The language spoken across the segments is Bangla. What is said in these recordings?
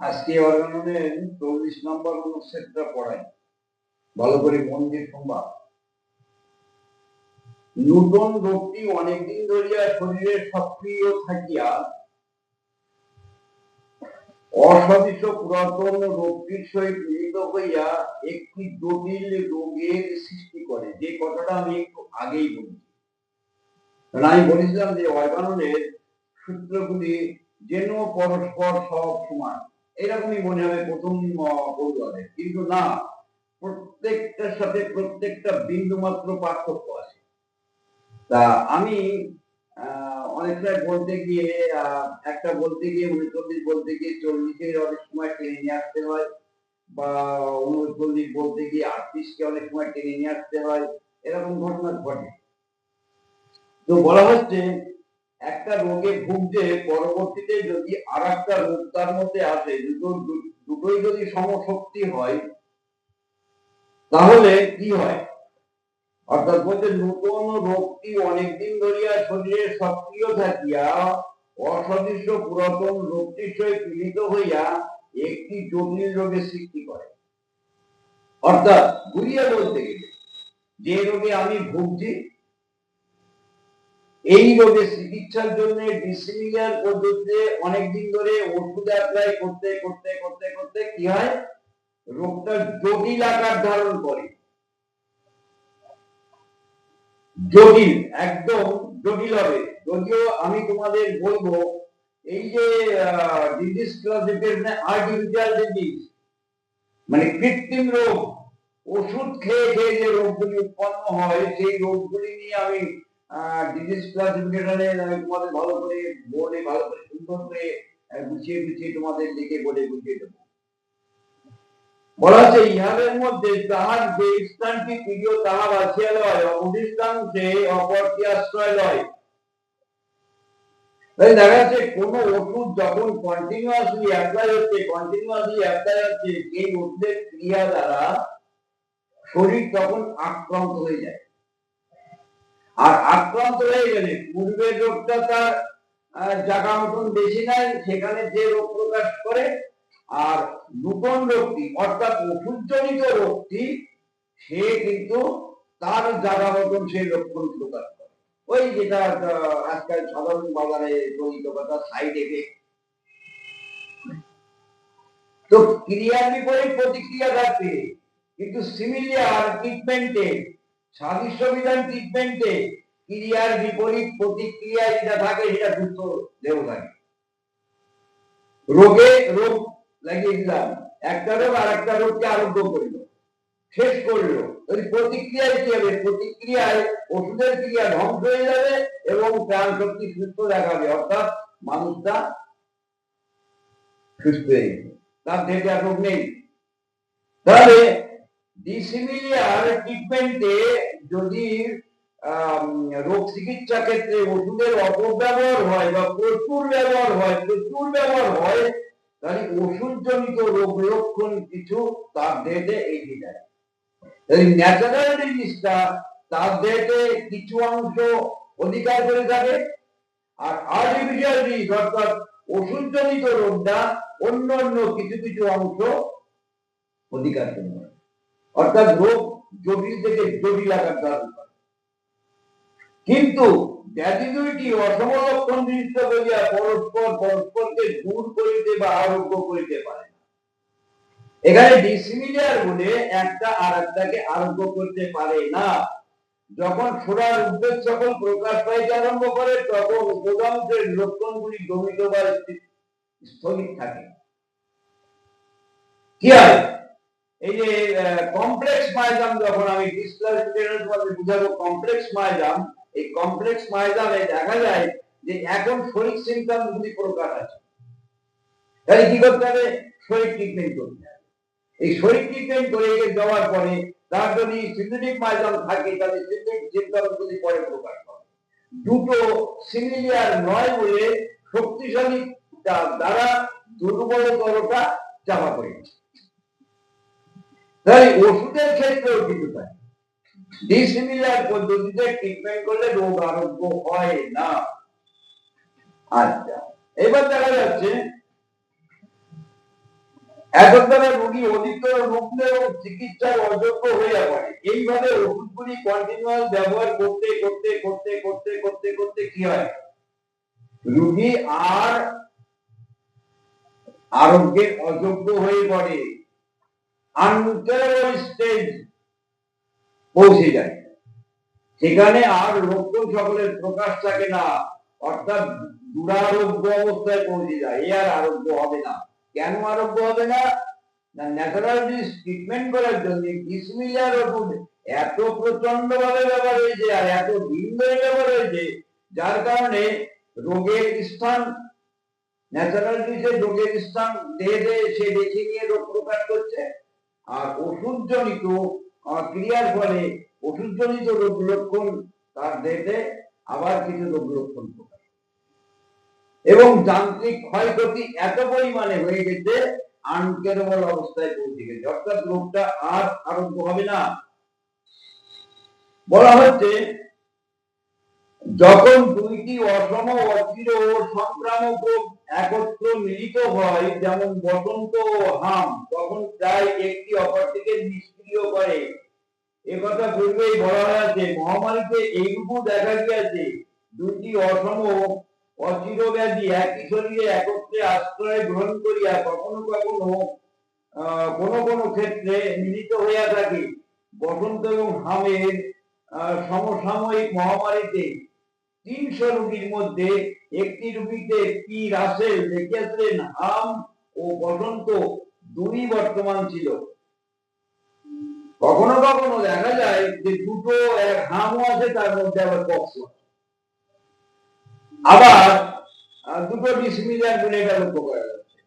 আজকে অর্গাননের চল্লিশ নম্বর অনুচ্ছেদটা পড়াই ভালো করে মন দিয়ে শুনবা। নূতন রোগটি অনেকদিন ধরিয়া শরীরে সক্রিয় থাকিয়া অসদৃশ পুরাতন রোগটির সহিত মিলিত হইয়া একটি জটিল রোগের সৃষ্টি করে। যে কথাটা আমি একটু আগেই কারণ আমি বলেছিলাম যে অর্গাননের সূত্রগুলি যেন পরস্পর সব সমান। এরকমই মনে হবে প্রথম পড়ুয়ারে কিন্তু না, প্রত্যেকটার সাথে প্রত্যেকটা বিন্দু মাত্র পার্থক্য আছে। তা আমি অনেকটা বলতে গিয়ে একটা বলতে গিয়ে, উনচল্লিশ বলতে গিয়ে, চল্লিশের অনেক সময় টেনে নিয়ে আসতে হয়। বা উনচল্লিশ বলতে গিয়ে, আটত্রিশকে অনেক সময় টেনে নিয়ে আসতে হয়। এরকম ঘটনা ঘটে। তো বলা হচ্ছে একটা রোগে ভুগছে পরবর্তীতে যদি আর একটা রোগ তার মধ্যে আসে, দুটো দুটোই যদি সমশক্তি হয়, তাহলে কি হয়? অর্থাৎ বলছে, নূতন রোগটি অনেকদিন ধরিয়া শরীরে সক্রিয় থাকিয়া, অসদৃশ্য পুরাতন রোগটির সহিত মিলিত হইয়া একটি জটিল রোগের সৃষ্টি করে। অর্থাৎ ঘুরিয়ে বলতে গেলে, যে রোগে আমি ভুগছি এই রোগের চিকিৎসার জন্য ডিসিমিলিয়ার পদ্ধতিতে অনেকদিন ধরে ওষুধ অ্যাপ্লাই করতে করতে করতে করতে কি হয়? রোগটা জটিল আকার ধারণ করে। জটিল, একদম জটিল হবে। যদিও আমি তোমাদের বলব, এই যে ডিজিজ ক্লাসিফিকেশন আর্টিফিশিয়াল ডিজিজ মানে কৃত্রিম রোগ, ওষুধ খেয়ে খেয়ে যে রোগগুলি উৎপন্ন হয়, সেই রোগগুলি নিয়ে আমি গুছিয়ে তোমাদের আশ্রয় লয়। দেখা যাচ্ছে, কোন ওষুধ যখন কন্টিনিউয়াসলি কন্টিনিউয়াসলি ক্রিয়া দ্বারা শরীর তখন আক্রান্ত হয়ে যায়। আর আক্রান্ত হয়ে গেলে পূর্বের রোগটা তার জায়গা মতন বেশি নাই, সেখানে যে রোগ প্রকাশ করে, আর নূতন রোগটি, অর্থাৎ ওষুধজনিত রোগটি, সে কিন্তু তার জায়গা মতন সেই লক্ষণ প্রকাশ করে। ওই যেটা আজকাল সাধারণ বাজারে জড়িত কথা সাইড এফেক্ট তো ক্রিয়ার বিপরীত প্রতিক্রিয়া থাকবে, কিন্তু সিমিলিয়ার ট্রিটমেন্টে সাদৃশ্য বিধান ট্রিটমেন্টে ক্রিয়ার বিপরীত প্রতিক্রিয়া যেটা থাকে, সেটা দ্রুত দেহ থাকে। রোগে রোগ লাগিয়ে দিলাম, একটা রোগ আর একটা রোগকে আরোগ্য করল, শেষ করল। ওই প্রতিক্রিয়ায় কি হবে? প্রতিক্রিয়ায় ওষুধের ক্রিয়া ধ্বংস হয়ে যাবে এবং প্রাণ শক্তি সুস্থ দেখাবে, অর্থাৎ মানুষটা সুস্থ হয়ে গেছে তার দেহে আর রোগ নেই। তাহলে ডিসিমিলিয়ার ট্রিটমেন্টে যদি রোগ চিকিৎসা ক্ষেত্রে ওষুধের অপব্যবহার হয় বা প্রচুর ব্যবহার হয়, প্রচুর ব্যবহার হয়, তাহলে ওষুধজনিত রোগ লক্ষণ কিছু তার দেহে এগিয়ে যায় ন্যাচারাল জিনিসটা তার দেহে কিছু অংশ অধিকার করে থাকে, আর আর্টিফিশিয়াল জিনিস অর্থাৎ ওষুধজনিত রোগটা অন্য অন্য কিছু কিছু অংশ অধিকার করে। অর্থাৎ রোগ জটিল থেকে জটিল আকার ধারণ করে কিন্তু বিশিষ্ট বলিয়া পরস্পর পরস্পরকে দূর করিতে বা আরোগ্য করিতে পারে। এখানে ডিসিমিলিয়ার বলে একটা আর একটাকে আরোগ্য করতে পারে না। যখন ফোড়ার উদ্বেগ সকল প্রকাশ পাইতে আরম্ভ করে, তখন উপদাংশের লক্ষণগুলি দমিত বা স্থগিত থাকে। কি হয়? এই যে কমপ্লেক্স মায়াজাম যখন আমি তোমাদের বুঝাবো কমপ্লেক্স মায়াজাম এই কমপ্লেক্স মায়াজামে দেখা যায় যে এখন শরীর সিমটম গুলি প্রকার আছে। তাহলে কি করতে হবে? শরীর ট্রিটমেন্ট করতে হবে। এই শরীর ট্রিটমেন্ট করে যাওয়ার পরে তার যদি সিন্থেটিক মায়াজাম থাকে, তাহলে সিন্থেটিক সিমটম গুলি পরে প্রকাশ পাবে দুটো সিমিলিয়ার নয় বলে শক্তিশালী দ্বারা দুর্বলতরটা চাপা পড়ে গেছে। তাই ওষুধের ক্ষেত্রেও কিন্তু তাই। ডিসিমিলার পদ্ধতিতে ট্রিটমেন্ট করলে রোগ আরোগ্য হয় না। আচ্ছা এবার দেখা যাচ্ছে এত দ্বারা রোগী অধিকতর রুগ্ন এবং চিকিৎসার অযোগ্য হয়ে পড়ে। এইভাবে ওষুধগুলি কন্টিনিউয়াস ব্যবহার করতে করতে করতে করতে করতে করতে কি হয়? রুগী আর আরোগ্যের অযোগ্য হয়ে পড়ে। স্টেজ পৌঁছে যায়। সেখানে আর লক্ষণ সকলের প্রকাশ থাকে না, অর্থাৎ দুরারোগ্য অবস্থায় পৌঁছে যায়। এ আর আরোগ্য হবে না। কেন আরোগ্য হবে না? না ন্যাচারাল ট্রিটমেন্ট করার জন্য ওষুধ এত প্রচণ্ড ভাবে ব্যবহার হয়েছে আর এত দিন ধরে ব্যবহার হয়েছে, যার কারণে রোগের স্থান ন্যাচারাল ডিসে রোগের স্থান দেহে দেহে সে বেছে নিয়ে রোগ প্রকাশ করছে। আর ওষুধ জনিত ক্রিয়ার ফলে ওষুধ জনিত রোগ লক্ষণ তার দেহে আবার কিছু রোগ লক্ষণ প্রকাশ এবং যান্ত্রিক ক্ষয়ক্ষতি এত পরিমাণে হয়ে গেছে, আনকেয়ারেবল অবস্থায় পৌঁছে গেছে। অর্থাৎ রোগটা আর আরোগ্য হবে না। বলা হচ্ছে, যখন দুইটি অসম অচির ও সংক্রামক রোগ একত্র মিলিত হয়, যেমন বসন্ত হাম, তখন প্রায় একটি অপরটিকে নিষ্ক্রিয় করে। একথা পূর্বেই বলা হয়েছে, মহামারীতে এইটুকু দেখা গিয়েছে। দুটি অসম অচির ব্যাধি একই শরীরে একত্রে আশ্রয় গ্রহণ করিয়া কখনো কখনো কোনো কোনো ক্ষেত্রে মিলিত হইয়া থাকে। বসন্ত এবং হামের সমসাময়িক মহামারীতে তিনশো রোগীর মধ্যে একটি রোগীতে পি রাসেল দেখিয়েছিলেন হাম ও বসন্ত দুই বর্তমান ছিল কখনো কখনো দেখা যায় যে দুটো এক হামও আছে, তার মধ্যে আবার আছে। আবার দুটো ডিসমিলার গুণে এটা লক্ষ্য করা যাচ্ছে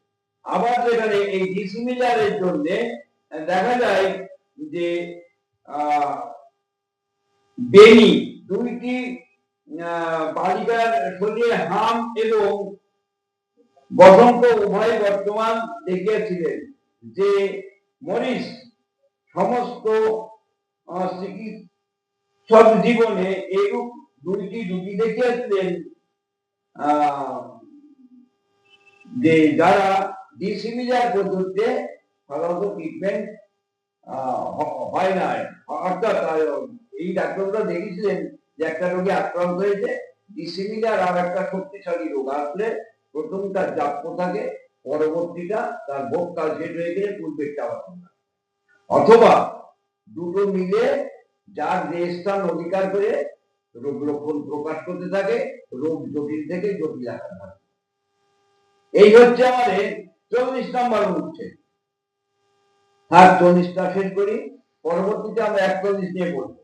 আবার যেখানে এই ডিসমিলারের জন্য দেখা যায় যে বেনি দুইটি বালিকার শরীরে হাম এবং বসন্ত উভয় বর্তমান দেখিয়েছিলেন যে মরিস সমস্ত চিকিৎসক জীবনে এইরূপ দুইটি রুগী দেখিয়েছিলেন যে যারা ডিসিমিলার পদ্ধতিতে সাধারণত ট্রিটমেন্ট হয় না অর্থাৎ এই ডাক্তাররা দেখেছিলেন যে একটা রোগী আক্রান্ত হয়েছে ডিসিমিলার আর একটা শক্তিশালী রোগ। আসলে প্রথমটা জাপ্য থাকে, পরবর্তীটা তার ভোগ কাল শেষ হয়ে গেলে আবার অথবা দুটো মিলে যার যে স্থান অধিকার করে রোগ লক্ষণ প্রকাশ করতে থাকে, রোগ জটিল থেকে জটিল আকার করে। এই হচ্ছে আমাদের চল্লিশ নম্বর উঠছে আর চল্লিশটা শেষ করি, পরবর্তীতে আমরা একচল্লিশ নিয়ে পড়ব।